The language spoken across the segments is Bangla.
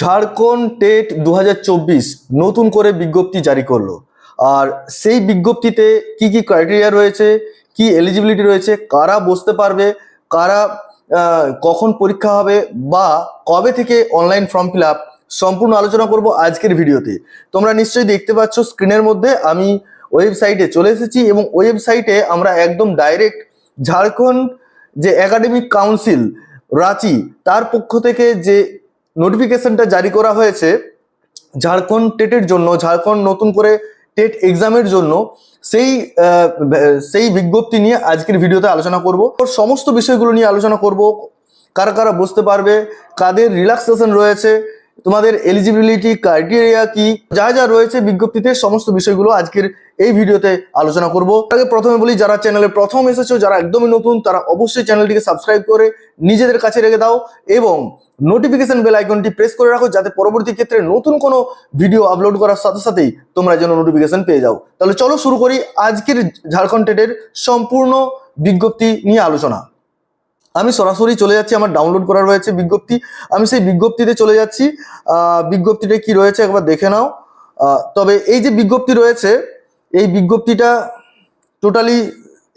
ঝাড়খণ্ড টেট দু হাজার চব্বিশ নতুন করে বিজ্ঞপ্তি জারি করল। আর সেই বিজ্ঞপ্তিতে কি কি ক্রাইটেরিয়া রয়েছে, কি এলিজিবিলিটি রয়েছে, কারা বসতে পারবে, কারা কখন পরীক্ষা হবে বা কবে থেকে অনলাইন ফর্ম ফিল আপ সম্পূর্ণ আলোচনা করব আজকের ভিডিওতে। তোমরা নিশ্চয়ই দেখতে পাচ্ছ স্ক্রিনের মধ্যে আমি ওয়েবসাইটে চলে এসেছি এবং ওয়েবসাইটে আমরা একদম ডাইরেক্ট ঝাড়খণ্ড যে একাডেমিক কাউন্সিল রাঁচি, তার পক্ষ থেকে যে নোটিফিকেশনটা জারি করা হয়েছে ঝাড়খণ্ড টেটের জন্য, ঝাড়খণ্ড নতুন করে টেট এক্সামের জন্য। সেই সেই বিজ্ঞপ্তি নিয়ে আজকের ভিডিওতে আলোচনা করব। সমস্ত বিষয়গুলো নিয়ে আলোচনা করব। কারা কারা বসতে পারবে? কাদের রিল্যাক্সেশন রয়েছে? তোমাদের এলিজিবিলিটি ক্রাইটেরিয়া কি? যা যা রয়েছে বিজ্ঞপ্তিতে, সমস্ত বিষয়গুলো আজকের এই ভিডিওতে আলোচনা করব। আগে প্রথমে বলি, যারা চ্যানেলে প্রথম এসেছ, যারা একদমই নতুন, তারা অবশ্যই চ্যানেলটিকে সাবস্ক্রাইব করে নিজেদের কাছে রেখে দাও। এবং নোটিফিকেশন বেল আইকনটি প্রেস করে রাখো যাতে পরবর্তী ক্ষেত্রে নতুন কোনো ভিডিও আপলোড করার সাথে সাথেই তোমরা যেন নোটিফিকেশন পেয়ে যাও। তাহলে চলো শুরু করি আজকের ঝাড়খণ্ড টেটের সম্পূর্ণ বিজ্ঞপ্তি নিয়ে আলোচনা। আমি সরাসরি চলে যাচ্ছি, আমার ডাউনলোড করা রয়েছে বিজ্ঞপ্তি। আমি সেই বিজ্ঞপ্তিতে চলে যাচ্ছি। বিজ্ঞপ্তিটা কি রয়েছে একবার দেখে নাও। তবে এই যে বিজ্ঞপ্তি রয়েছে, এই বিজ্ঞপ্তিটা টোটালি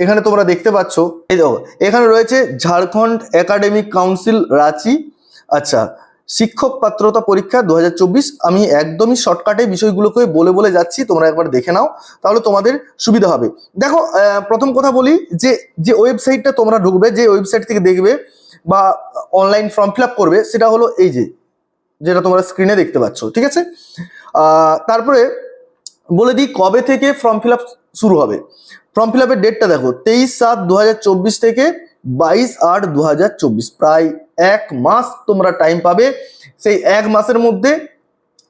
এখানে তোমরা দেখতে পাচ্ছ। এই দেখো, এখানে রয়েছে ঝাড়খণ্ড একাডেমিক কাউন্সিল রাঁচি। আচ্ছা শিক্ষক পাত্রতা পরীক্ষা দু হাজার চব্বিশ, আমি একদমই শর্টকাটে বিষয়গুলোকে বলে বলে যাচ্ছি, তোমরা একবার দেখে নাও, তাহলে তোমাদের সুবিধা হবে। দেখো প্রথম কথা বলি যে যে ওয়েবসাইটটা তোমরা ঢুকবে, যে ওয়েবসাইট থেকে দেখবে বা অনলাইন ফর্ম ফিল করবে, সেটা হলো এই যে, যেটা তোমরা স্ক্রিনে দেখতে পাচ্ছ, ঠিক আছে? তারপরে বলে দিই কবে থেকে ফর্ম ফিল শুরু হবে। ফর্ম ফিল আপের ডেটটা দেখো, তেইশ সাত দু থেকে বাইশ আট দু প্রায় এক মাস তোমরা টাইম পাবে। সেই এক মাসের মধ্যে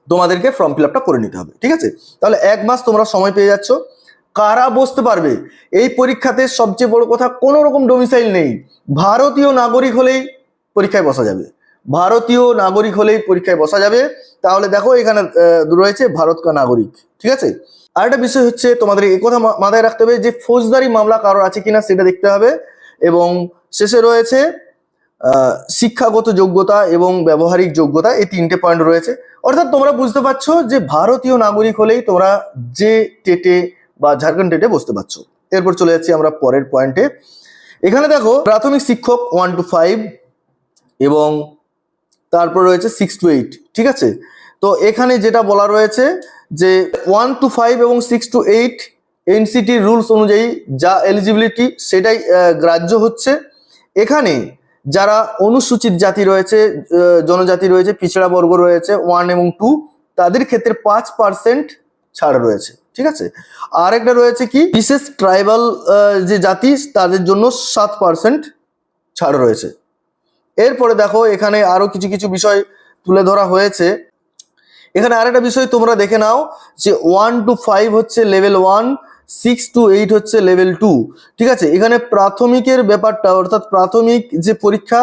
তোমাদেরকে ফর্ম ফিল করে নিতে হবে, ঠিক আছে? তাহলে এক মাস তোমরা সময় পেয়ে যাচ্ছ। কারা বসতে পারবে? এই পরীক্ষাতে সবচেয়ে বড় কথা, কোনো রকম ডোমিসাইল নেই। ভারতীয় নাগরিক হলেই পরীক্ষায় বসা যাবে। ভারতীয় নাগরিক হলেই পরীক্ষায় বসা যাবে। তাহলে দেখো, এখানে রয়েছে ভারত কা নাগরিক, ঠিক আছে? আরেকটা বিষয় হচ্ছে, তোমাদের এই কথা মা- মাথায় রাখতে হবে যে, ফৌজদারি মামলা কারোর আছে কিনা, সেটা দেখতে হবে। এবং শেষে রয়েছে শিক্ষাগত যোগ্যতা এবং ব্যবহারিক যোগ্যতা, এই তিনটে পয়েন্ট রয়েছে। অর্থাৎ তোমরা বুঝতে পারছ যে ভারতীয় নাগরিক হলেই তোমরা যে টেটে বা ঝাড়খণ্ড টেটে বসতে পারছ। এরপর চলে যাচ্ছি আমরা পরের পয়েন্টে। এখানে দেখো, প্রাথমিক শিক্ষক ওয়ান টু ফাইভ এবং তারপর রয়েছে সিক্স টু এইট ঠিক আছে? তো এখানে যেটা বলা রয়েছে যে ওয়ান টু ফাইভ এবং সিক্স টু এইট এনসিটির রুলস অনুযায়ী যা এলিজিবিলিটি সেটাই গ্রাহ্য হচ্ছে। এখানে যারা অনুসূচিত জাতি রয়েছে জনজাতি রয়েছে, পিছড়া বর্গ রয়েছে ওয়ান এবং টু তাদের ক্ষেত্রে পাঁচ পার্সেন্ট ছাড় রয়েছে, ঠিক আছে? আর একটা রয়েছে কি, বিশেষ ট্রাইবাল যে জাতি, তাদের জন্য সাত পার্সেন্ট ছাড় রয়েছে। এরপরে দেখো, এখানে আরও কিছু কিছু বিষয় তুলে ধরা হয়েছে। এখানে আরেকটা বিষয় তোমরা দেখে নাও যে ওয়ান টু ফাইভ হচ্ছে level one six two eight হচ্ছে লেভেল টু ঠিক আছে? এখানে প্রাথমিকের ব্যাপারটা, অর্থাৎ প্রাথমিক যে পরীক্ষা,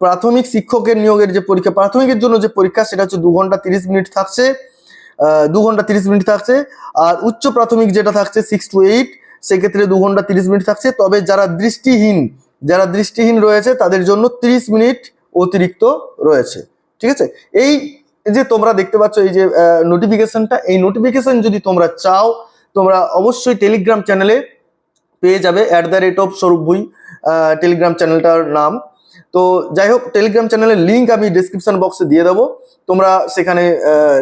প্রাথমিক শিক্ষকের নিয়োগের যে পরীক্ষা, প্রাথমিকের জন্য যে পরীক্ষা, সেটা হচ্ছে দু ঘণ্টা তিরিশ মিনিট থাকছে দু ঘণ্টা তিরিশ মিনিট থাকছে, আর উচ্চ প্রাথমিক যেটা থাকছে সিক্স টু এইট সেক্ষেত্রে দু ঘণ্টা তিরিশ মিনিট থাকছে। তবে যারা দৃষ্টিহীন যারা দৃষ্টিহীন রয়েছে, তাদের জন্য তিরিশ মিনিট অতিরিক্ত রয়েছে, ঠিক আছে? এই যে তোমরা দেখতে পাচ্ছ, এই যে নোটিফিকেশনটা এই নোটিফিকেশন যদি তোমরা চাও তোমরা অবশ্যই টেলিগ্রাম চ্যানেলে পেয়ে যাবে অ্যাট দ্য রেট অফ স্বরূপ ভুই টেলিগ্রাম চ্যানেলটার নাম। তো যাই হোক টেলিগ্রাম চ্যানেলের লিঙ্ক আমি ডিসক্রিপশন বক্সে দিয়ে দেবো। তোমরা সেখানে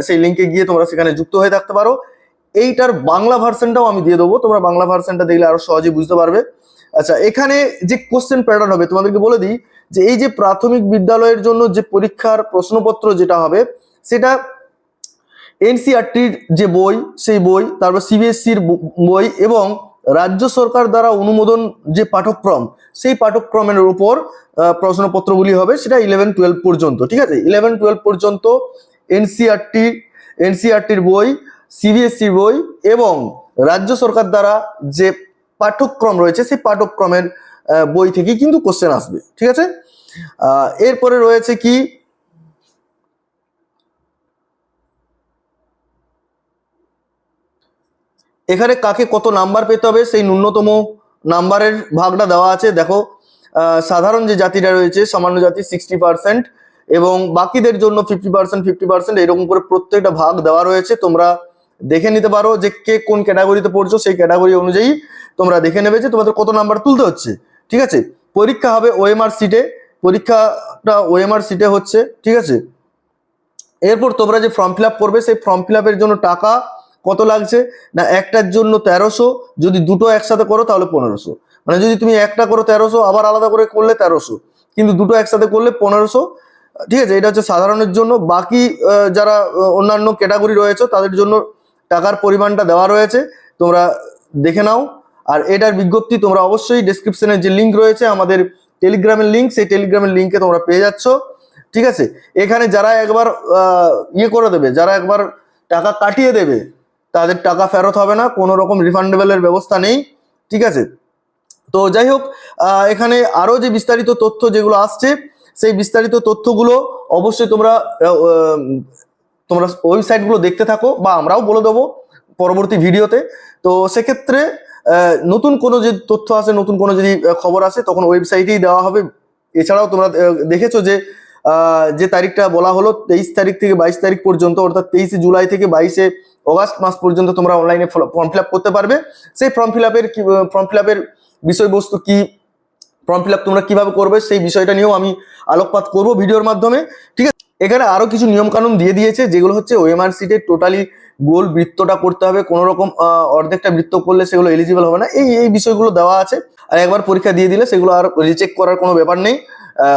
সেই লিঙ্কে গিয়ে তোমরা সেখানে যুক্ত হয়ে থাকতে পারো। এইটার বাংলা ভার্সনটাও আমি দিয়ে দেবো। তোমরা বাংলা ভার্সনটা দেখলে আরও সহজে বুঝতে পারবে। আচ্ছা এখানে যে কোশ্চেন প্যাটার্ন হবে, তোমাদেরকে বলে দিই যে, এই যে প্রাথমিক বিদ্যালয়ের জন্য যে পরীক্ষার প্রশ্নপত্র যেটা হবে, সেটা এনসিআরটির যে বই সেই বই তারপর সিবিএসসির বই এবং রাজ্য সরকার দ্বারা অনুমোদন যে পাঠক্রম সেই পাঠক্রমের উপর প্রশ্নপত্রগুলি হবে সেটা ইলেভেন টুয়েলভ পর্যন্ত ঠিক আছে? ইলেভেন টুয়েলভ পর্যন্ত এনসিআরটি এনসিআরটির বই সিবিএসসির বই এবং রাজ্য সরকার দ্বারা যে পাঠ্যক্রম রয়েছে সেই পাঠ্যক্রমের আহ, বই থেকেই কিন্তু কোশ্চেন আসবে ঠিক আছে? এরপরে রয়েছে কি? এখানে কাকে কত নাম্বার পেতে হবে সেই ন্যূনতম নাম্বারের ভাগটা দেওয়া আছে, দেখো। সাধারণ যে জাতিটা রয়েছে, সামান্য জাতি সিক্সটি পার্সেন্ট এবং বাকিদের জন্য ফিফটি পার্সেন্ট ফিফটি পার্সেন্ট এরকম করে প্রত্যেকটা ভাগ দেওয়া রয়েছে, তোমরা দেখে নিতে পারো যে কে কোন ক্যাটাগরিতে পড়ছো, সেই ক্যাটাগরি অনুযায়ী তোমরা দেখে নেবে যে তোমাদের কত নাম্বার তুলতে হচ্ছে, ঠিক আছে? পরীক্ষা হবে ওএমআর সিটে পরীক্ষাটা ওএমআর সিটে হচ্ছে, ঠিক আছে? এরপর তোমরা যে ফর্ম ফিল করবে, সেই ফর্ম ফিল জন্য টাকা কত লাগছে? না, একটার জন্য তেরোশো, যদি দুটো একসাথে করো তাহলে পনেরোশো। মানে যদি তুমি একটা করো তেরোশো, আবার আলাদা করে করলে তেরোশো। কিন্তু দুটো একসাথে করলে পনেরোশো। ঠিক আছে, এটা হচ্ছে সাধারণের জন্য। বাকি যারা অন্যান্য ক্যাটাগরি রয়েছে, তাদের জন্য টাকার পরিমাণটা দেওয়া রয়েছে। তোমরা দেখে নাও। আর এটার বিজ্ঞপ্তি তোমরা অবশ্যই ডেসক্রিপশনে যে লিঙ্ক রয়েছে, আমাদের টেলিগ্রামের লিঙ্ক সেই টেলিগ্রামের লিঙ্কে তোমরা পেয়ে যাচ্ছ। ঠিক আছে? এখানে যারা একবার ইয়ে করে দেবে, যারা একবার টাকা কাটিয়ে দেবে তাদের টাকা ফেরত হবে না, কোনো রকম রিফান্ডেবলের ব্যবস্থা নেই, ঠিক আছে? তো যাই হোক এখানে আরও যে বিস্তারিত তথ্য যেগুলো আসছে, সেই বিস্তারিত তথ্যগুলো অবশ্যই তোমরা তোমরা ওয়েবসাইটগুলো দেখতে থাকো বা আমরাও বলে দেবো পরবর্তী ভিডিওতে। তো সেক্ষেত্রে নতুন কোনো যে তথ্য আসে, নতুন কোনো যদি খবর আসে, তখন ওয়েবসাইটেই দেওয়া হবে। এছাড়াও তোমরা দেখেছ যে যে তারিখটা বলা হলো, তেইশ তারিখ থেকে বাইশ তারিখ পর্যন্ত, অর্থাৎ তেইশে জুলাই থেকে বাইশে অগাস্ট মাস পর্যন্ত তোমরা অনলাইনে ফর্ম ফিল করতে পারবে। সেই ফর্ম ফিল আপের ফর্ম ফিল আপের বিষয়বস্তু কি ফর্ম ফিল তোমরা কীভাবে করবে, সেই বিষয়টা নিয়েও আমি আলোকপাত করব ভিডিওর মাধ্যমে। ঠিক আছে? এখানে আরও কিছু নিয়ম কানুন দিয়ে দিয়েছে, যেগুলো হচ্ছে ওএমআর সিটে টোটালি গোল বৃত্তটা করতে হবে। কোনো রকম অর্ধেকটা বৃত্ত করলে সেগুলো এলিজিবল হবে না। এই এই বিষয়গুলো দেওয়া আছে। আর একবার পরীক্ষা দিয়ে দিলে সেগুলো আর রিচেক করার কোনো ব্যাপার নেই।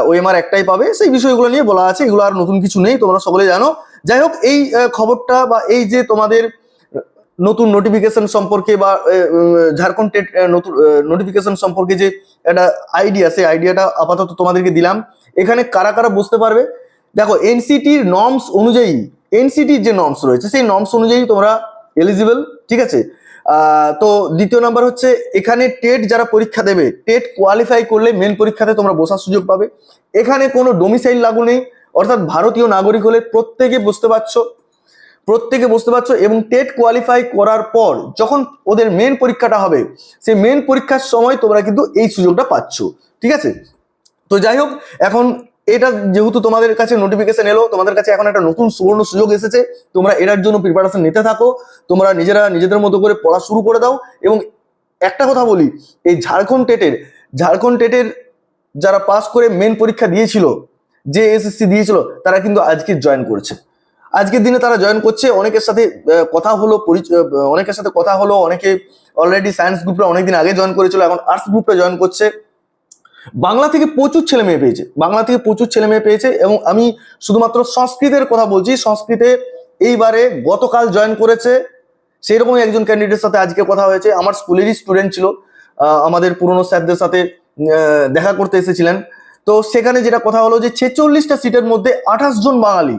ওএমআর একটাই পাবে। সেই বিষয়গুলো নিয়ে বলা আছে, এগুলো আর নতুন কিছু নেই, তোমরা সকলে জানো। যাই হোক, এই খবরটা বা এই যে তোমাদের নতুন নোটিফিকেশন সম্পর্কে বা ঝাড়খণ্ড টেট নতুন নোটিফিকেশন সম্পর্কে যে একটা আইডিয়া সেই আইডিয়াটা আপাতত তোমাদেরকে দিলাম। এখানে কারা কারা বুঝতে পারবে? দেখো এনসিটির নর্মস অনুযায়ী এনসিটির যে নর্মস রয়েছে, সেই নর্মস অনুযায়ী তোমরা এলিজিবল ঠিক আছে? তো দ্বিতীয় নাম্বার হচ্ছে, এখানে টেট যারা পরীক্ষা দেবে টেট কোয়ালিফাই করলে মেন পরীক্ষাতে তোমরা বসার সুযোগ পাবে। এখানে কোনো ডোমিসাইল লাগু নেই, অর্থাৎ ভারতীয় নাগরিক হলে প্রত্যেকে বুঝতে পারছ, প্রত্যেকে বুঝতে পারছ, এবং টেট কোয়ালিফাই করার পর যখন ওদের মেন পরীক্ষাটা হবে, সেই মেন পরীক্ষার সময় তোমরা কিন্তু এই সুযোগটা পাচ্ছ, ঠিক আছে? তো যাই হোক, এখন এটা যেহেতু তোমাদের কাছে নোটিফিকেশন এলো, তোমাদের কাছে এখন একটা নতুন সুবর্ণ সুযোগ এসেছে, তোমরা এটার জন্য প্রিপারেশন নিতে থাকো, তোমরা নিজেরা নিজেদের মতো করে পড়া শুরু করে দাও, এবং একটা কথা বলি, এই ঝাড়খণ্ড টেটের ঝাড়খণ্ড টেটের যারা পাস করে মেন পরীক্ষা দিয়েছিল, যে এসএসসি দিয়েছিল, তারা কিন্তু আজকে জয়েন করছে। আজকের দিনে তারা জয়েন করছে, অনেকের সাথে কথা হলো অনেকের সাথে কথা হলো, অনেকে অলরেডি সায়েন্স গ্রুপে অনেকদিন আগে জয়েন করেছিল, এখন আর্টস গ্রুপটা জয়েন করছে। বাংলা থেকে প্রচুর ছেলে মেয়ে পেয়েছে, বাংলা থেকে প্রচুর ছেলে মেয়ে পেয়েছে এবং আমি শুধুমাত্র সংস্কৃতের কথা বলছি, সংস্কৃতে এইবারে গতকাল জয়েন করেছে সেই রকমই একজন ক্যান্ডিডেটের সাথে আজকে কথা হয়েছে, আমার স্কুলেরই স্টুডেন্ট ছিল আমাদের পুরনো স্যারদের সাথে দেখা করতে এসেছিলেন। তো সেখানে যেটা কথা হলো যে ছেচল্লিশটা সিটের মধ্যে আঠাশ জন বাঙালি,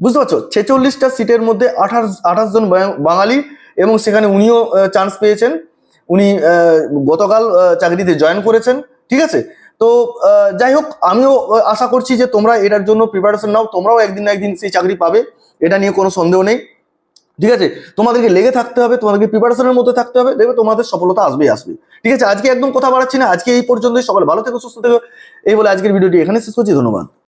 বুঝতে পারছ? ছেচল্লিশটা সিটের মধ্যে আঠাশ আঠাশ জন বাঙালি এবং সেখানে উনিও চান্স পেয়েছেন। উনি গতকাল চাকরিতে জয়েন করেছেন। ঠিক আছে? তো যাই হোক, আমিও আশা করছি যে তোমরা এটার জন্য প্রিপারেশন নাও, তোমরাও একদিন না একদিন সেই চাকরি পাবে, এটা নিয়ে কোনো সন্দেহ নেই। ঠিক আছে? তোমাদেরকে লেগে থাকতে হবে, তোমাদেরকে প্রিপারেশনের মধ্যে থাকতে হবে, দেখবে তোমাদের সফলতা আসবেই আসবে ঠিক আছে? আজকে একদম কথা বাড়াচ্ছি না, আজকে এই পর্যন্তই, সকাল ভালো থেকে, সুস্থ থেকো। এই বলে আজকের ভিডিওটি এখানে শেষ করছি, ধন্যবাদ।